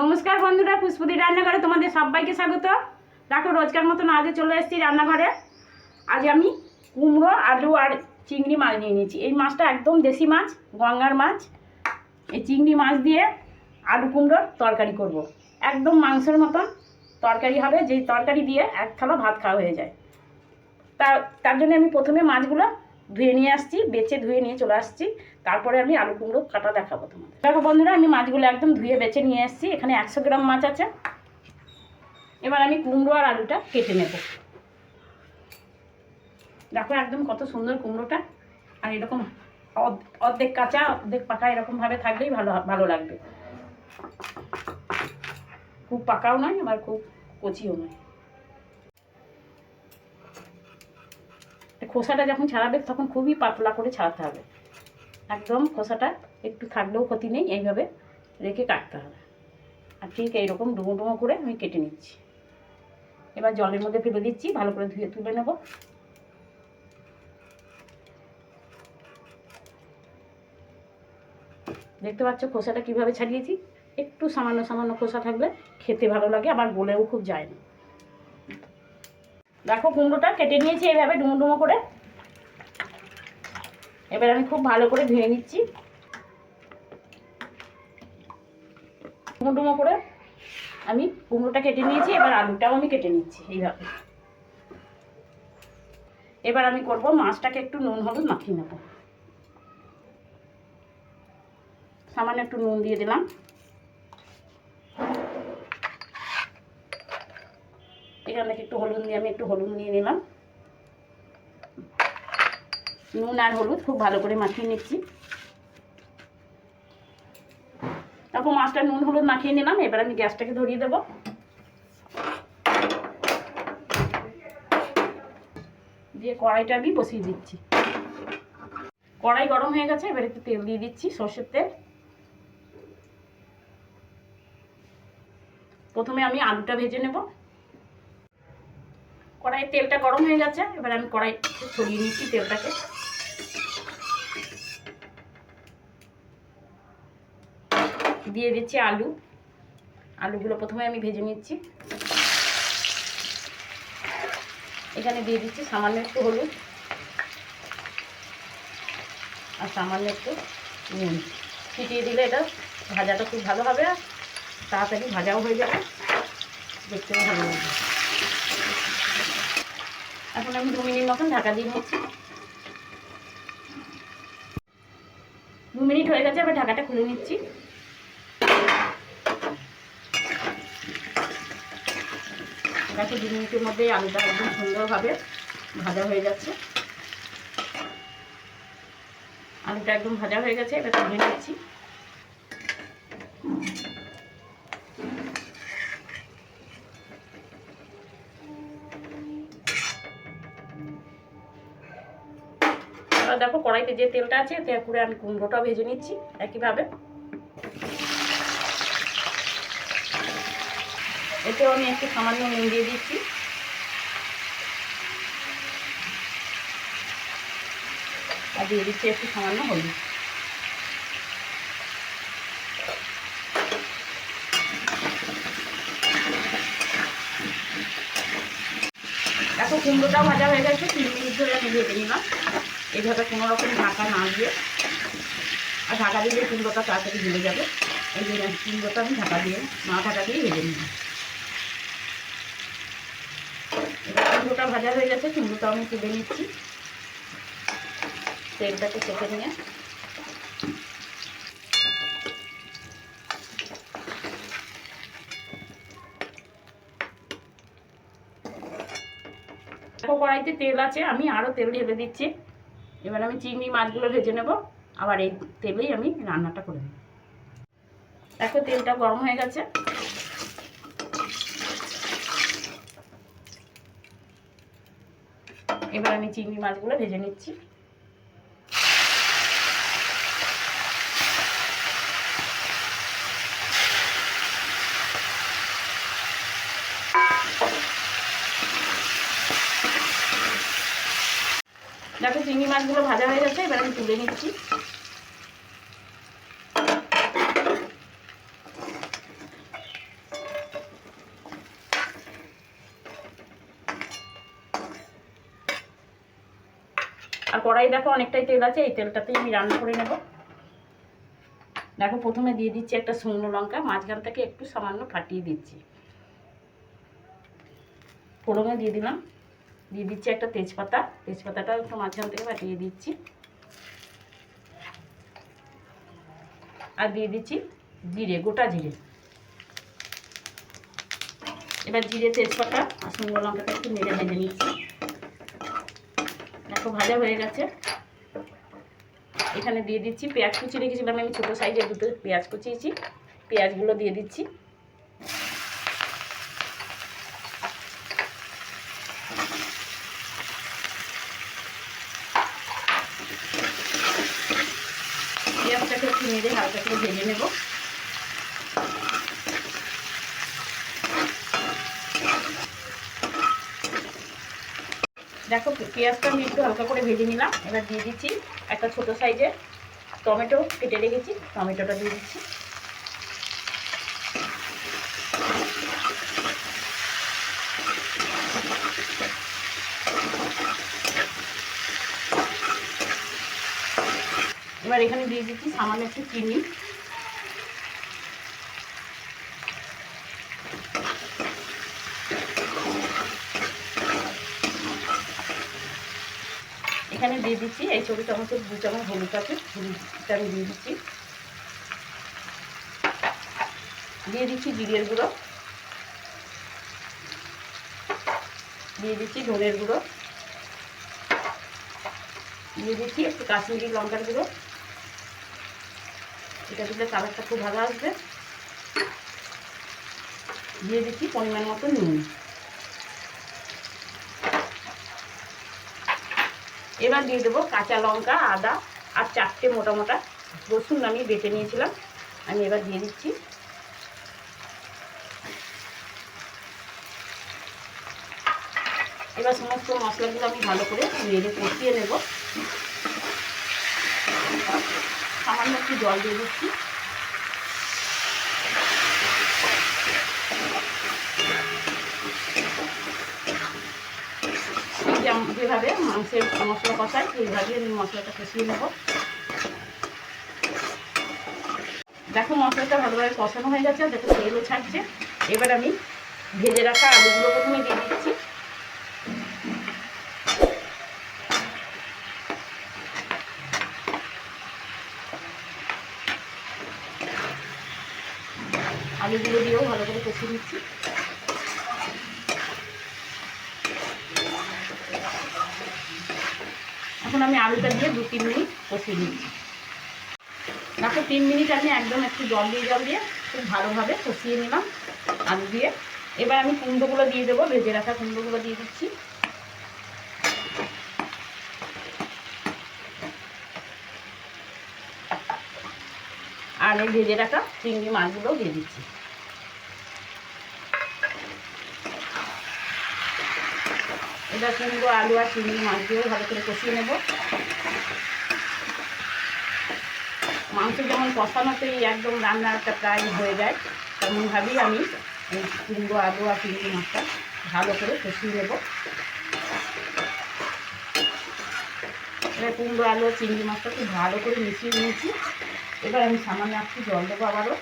নমস্কার বন্ধুরা পুষ্পদি রান্নাঘরে তোমাদের সবাইকে স্বাগত। দেখো, রোজকার মতন আজও চলে এসেছি রান্নাঘরে। আজ আমি কুমড়ো, আলু আর চিংড়ি মাছ নিয়ে নিয়েছি। এই মাছটা একদম দেশি মাছ, গঙ্গার মাছ। এই চিংড়ি মাছ দিয়ে আলু কুমড়োর তরকারি করব। একদম মাংসের মতন তরকারি হবে, যেই তরকারি দিয়ে এক থালা ভাত খাওয়া হয়ে যায়। তার তার জন্য আমি প্রথমে মাছগুলো ধুয়ে নিয়ে আসছি, বেছে ধুয়ে নিয়ে চলে আসছি। তারপরে আমি আলু কুমড়ো কাটা দেখাবো তোমাদের। দেখো বন্ধুরা, আমি মাছগুলো একদম ধুয়ে বেছে নিয়ে এসেছি। এখানে একশো গ্রাম মাছ আছে। এবার আমি কুমড়ো আর আলুটা কেটে নেব। দেখো একদম কত সুন্দর কুমড়োটা। আর এরকম অর্ধ- অর্ধেক কাঁচা, অর্ধেক পাকা এরকমভাবে থাকলেই ভালো ভালো লাগবে। খুব পাকাও নয়, আবার খুব কচিও নয়। খোসাটা যখন ছাড়াবে তখন খুবই পাতলা করে ছাড়াতে হবে। একদম খোসাটা একটু থাকলেও ক্ষতি নেই, এইভাবে রেখে কাটতে হবে। আর ঠিক এইরকম ডুমো ডুমো করে আমি কেটে নিচ্ছি। এবার জলের মধ্যে ফেলে দিচ্ছি, ভালো করে ধুয়ে তুলে নেব। দেখতে পাচ্ছ খোসাটা কীভাবে ছাড়িয়েছি? একটু সামান্য সামান্য খোসা থাকলে খেতে ভালো লাগে, আবার গলেও খুব যায় না। দেখো কুমড়োটা কেটে নিয়েছি এইভাবে ডুমো ডুমো করে। এবার আমি খুব ভালো করে ধুয়ে নিচ্ছি। ডুমো ডুমো করে আমি কুমড়োটা কেটে নিয়েছি, এবার আলুটাও আমি কেটে নিচ্ছি এইভাবে। এবার আমি করব মাছটাকে একটু নুন হলুদ মাখিয়ে নেব। সামান্য একটু নুন দিয়ে দিলাম। এখান থেকে একটু হলুদ নিয়ে, আমি একটু হলুদ নিয়ে নিলাম। নুন আর হলুদ খুব ভালো করে মাখিয়ে নিচ্ছি। তারপর মাছটা নুন হলুদ মাখিয়ে নিলাম, এবার আমি গ্যাসটাকে ধরিয়ে দেবো। দিয়ে কড়াইটা আমি বসিয়ে দিচ্ছি। কড়াই গরম হয়ে গেছে, এবার একটু তেল দিয়ে দিচ্ছি, সর্ষের তেল। প্রথমে আমি আলুটা ভেজে নেব। কড়াইয়ের তেলটা গরম হয়ে গেছে, এবার আমি কড়াই ছড়িয়ে নিচ্ছি তেলটাকে। দিয়ে দিচ্ছি আলু। আলুগুলো প্রথমে আমি ভেজে নিচ্ছি। এখানে দিয়ে দিচ্ছি সামান্য একটু হলুদ আর সামান্য একটু নুন। ছিটিয়ে দিলে এটা ভাজাটা খুব ভালো হবে আর তাড়াতাড়ি ভাজাও হয়ে যাবে। দেখতেও ভালো লাগবে। এখন আমি দু মিনিট মতন ঢাকা দিয়ে নিচ্ছি দু মিনিট হয়ে গেছে, এবার ঢাকাটা খুলে নিচ্ছি। দেখো দু মিনিটের মধ্যে আলুটা একদম সুন্দরভাবে ভাজা হয়ে যাচ্ছে। আলুটা একদম ভাজা হয়ে গেছে, এবার তুলে নিচ্ছি। দেখো কড়াইতে যে তেলটা আছে তে করে আমি কুমড়োটা ভেজে নিচ্ছি একইভাবে। এতেও আমি একটু সামান্য নুন দিয়ে দিচ্ছি। আর দিয়ে দিচ্ছি একটু সামান্য হলুদ। দেখো কুমড়োটাও ভাজা হয়ে গেছে, তিন মিনিট ধরে আমি ভেজে নিলাম। এইভাবে কোনো রকম ঢাকা না দিয়ে আর ঢাকা দিলে কুমড়োটা তাড়াতাড়ি ভেজে যাবে। এই জন্য কুমড়োটা আমি ঢাকা দিয়ে না ঢাকা দিয়ে ভেজে নিই কুমড়োটা ভাজা হয়ে গেছে কুমড়োটাও আমি তুলে নিচ্ছি। তেলটাকে চেপে নিয়ে। কড়াইতে তেল আছে, আমি আরও তেল ঢেলে দিচ্ছি। এবার আমি চিংড়ি মাছগুলো ভেজে নেব। আবার এই তেলেই আমি রান্নাটা করে নেব। দেখো, তেলটা গরম হয়ে গেছে। এবার আমি চিংড়ি মাছগুলো ভেজে নিচ্ছি। দেখো চিংড়ি মাছগুলো ভাজা হয়ে গেছে, এবার আমি তুলে নিচ্ছি। আর কড়াই দেখো অনেকটাই তেল আছে, এই তেলটাতেই আমি রান্না করে নেব। দেখো প্রথমে দিয়ে দিচ্ছি একটা শুকনো লঙ্কা, মাঝখান থেকে একটু সামান্য ফাটিয়ে দিচ্ছি। ফোড়নে দিয়ে দিলাম। দিয়ে দিচ্ছি একটা তেজপাতা। তেজপাতাটা একটু মাঝখান থেকে ফাটিয়ে দিচ্ছি। আর দিয়ে দিচ্ছি জিরে, গোটা জিরে। এবার জিরে, তেজপাতা আর শুকনো লঙ্কাটা একটু নেড়ে ভেজে নিচ্ছি। দেখো, ভাজা হয়ে গেছে। এখানে দিয়ে দিচ্ছি পেঁয়াজ কুচি রেখেছিলাম আমি, ছোটো সাইজের দুটো পেঁয়াজ কুচিয়েছি। পেঁয়াজগুলো দিয়ে দিচ্ছি। পেঁয়াজটাকে একটু নেড়ে হালকা করে ভেজে নেব। দেখো পেঁয়াজটা আমি একটু হালকা করে ভেজে নিলাম। এবার দিয়ে দিচ্ছি একটা ছোট সাইজের টমেটো, কেটে রেখেছি, টমেটোটা দিয়ে দিচ্ছি। এবার এখানে দিয়ে দিচ্ছি সামান্য একটু চিনি। এখানে দিয়ে দিচ্ছি এই ছোটো চামচের দু চামচ হলুদ আছে, হলুদটা আমি দিয়ে দিচ্ছি। দিয়ে দিচ্ছি জিরের গুঁড়ো। দিয়ে দিচ্ছি ধনের গুঁড়ো। দিয়ে দিচ্ছি একটু কাশ্মীরি লঙ্কার গুঁড়ো। এটা দিলে কালারটা খুব ভালো আসবে। দিয়ে দিচ্ছি পরিমাণ মতো নুন। এবার দিয়ে দেবো কাঁচা লঙ্কা, আদা আর চারটে মোটা মোটা রসুন আমি বেটে নিয়েছিলাম। আমি এবার দিয়ে দিচ্ছি। এবার সমস্ত মশলাগুলো আমি ভালো করে নেড়ে কষিয়ে নেব। সামান্য একটু জল দিয়ে দিচ্ছি। যেভাবে মাংসের মশলা কষাই, সেইভাবে আমি মশলাটা কষিয়ে নেব। দেখো, মশলাটা ভালোভাবে কষানো হয়ে গেছে, দেখো তেলও ছাড়ছে। এবার আমি ভেজে রাখা আলুগুলো প্রথমে দিয়ে দিচ্ছি। আলুগুলো দিয়েও ভালো করে কষিয়ে নিচ্ছি। এখন আমি আলুটা দিয়ে দু তিন মিনিট কষিয়ে নিচ্ছি। দেখো, তিন মিনিট আমি একদম একটু জল দিয়ে জল দিয়ে খুব ভালোভাবে কষিয়ে নিলাম আলু দিয়ে। এবার আমি কুমড়োগুলো দিয়ে দেবো, ভেজে রাখা কুমড়োগুলো দিয়ে দিচ্ছি। আর ভেজে রাখা চিংড়ি মাছগুলোও দিয়ে দিচ্ছি। এবার কুমড়ো আলু আর চিংড়ি মাছ দিয়েও ভালো করে কষিয়ে নেব। মাংস যেমন কষানোতেই একদম রান্নাটা প্রায় হয়ে যায় তেমনভাবেই আমি কুমড়ো আলু আর চিংড়ি মাছটা ভালো করে কষিয়ে নেব। কুমড়ো আলু চিংড়ি মাছটা খুব ভালো করে মিশিয়ে নিয়েছি। এবার আমি সামান্য একটু জল দেবো আবারও।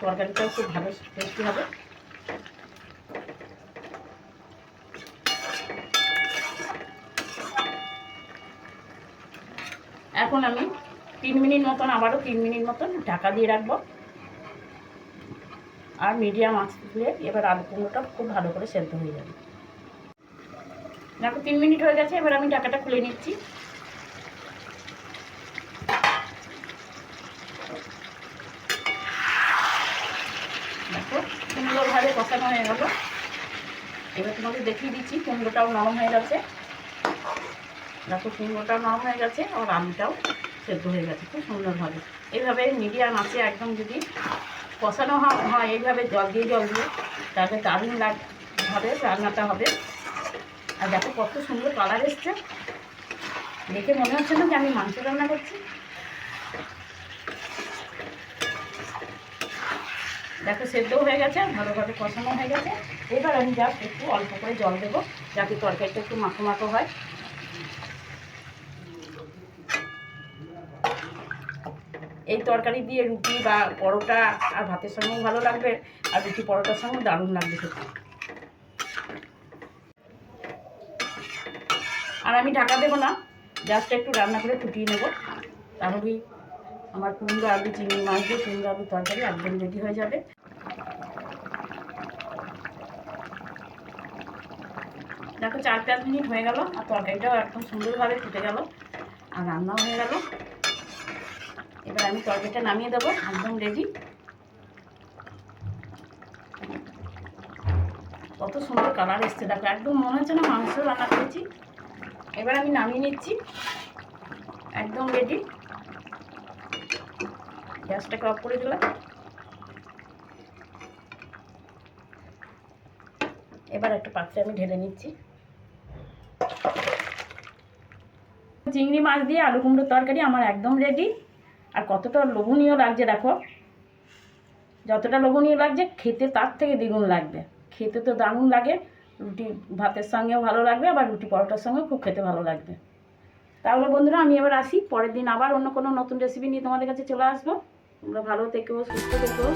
তরকারিটাও খুব ভালো টেস্টি হবে। এখন আমি তিন মিনিট মতন, আবারও তিন মিনিট মতন ঢাকা দিয়ে রাখব। আর মিডিয়াম আঁচ দিয়ে এবার আলু কুমড়োটা খুব ভালো করে সেদ্ধ হয়ে যাবে। দেখো, তিন মিনিট হয়ে গেছে, এবার আমি ঢাকাটা খুলে নিচ্ছি দেখো সুন্দরভাবে কষানো হয়ে গেল। এবার তোমাকে দেখিয়ে দিচ্ছি, কুমড়োটাও নরম হয়ে গেছে। দেখো, কুমড়োটাও নরম হয়ে গেছে আর আলুটাও সেদ্ধ হয়ে গেছে খুব সুন্দরভাবে। এইভাবে মিডিয়াম আছে একদম যদি কষানো হয়, এইভাবে জল দিয়ে জল দিয়ে, তাহলে দারুণ লাগ হবে, রান্নাটা হবে। আর দেখো, কত সুন্দর কালার এসছে। দেখে মনে হচ্ছে না যে আমি মাংস রান্না করছি। দেখো, সেদ্ধও হয়ে গেছে ভালোভাবে কষানো হয়ে গেছে। এবার আমি জাস্ট একটু অল্প করে জল দেবো, যাতে তরকারিটা একটু মাখো মাখো হয়। এই তরকারি দিয়ে রুটি বা পরোটা আর ভাতের সঙ্গেও ভালো লাগবে, আর রুটি পরোটার সঙ্গেও দারুণ লাগবে খেতে। আর আমি ঢাকা দেবো না জাস্ট একটু রান্না করে ফুটিয়ে নেব। তাহলেই আমার কুমড়ো আলু, চিংড়ি মাছ দিয়ে কুমড়ো আলু তরকারি একদম রেডি হয়ে যাবে। দেখো চার পাঁচ মিনিট হয়ে গেল আর তরকারিটাও একদম সুন্দরভাবে ফুটে গেল আর রান্নাও হয়ে গেল। এবার আমি তরকারিটা নামিয়ে দেবো, একদম রেডি কত সুন্দর কালার এসছে, দেখো, একদম মনে হচ্ছে না মাংস রান্না করেছি। এবার আমি নামিয়ে নিচ্ছি, একদম রেডি গ্যাসটাকে অফ করে দিলাম। এবার একটা পাত্রে আমি ঢেলে নিচ্ছি। চিংড়ি মাছ দিয়ে আলু কুমড়োর তরকারি আমার একদম রেডি আর কতটা লোভনীয় লাগছে দেখো। যতটা লোভনীয় লাগছে, খেতে তার থেকে দ্বিগুণ লাগবে। খেতে তো দারুণ লাগে, রুটি ভাতের সঙ্গেও ভালো লাগবে, আবার রুটি পরোটার সঙ্গেও খুব খেতে ভালো লাগবে। তাহলে বন্ধুরা, আমি এবার আসি, পরের দিন আবার অন্য কোনো নতুন রেসিপি নিয়ে তোমাদের কাছে চলে আসব। তোমরা ভালো থেকো, সুস্থ থেকো।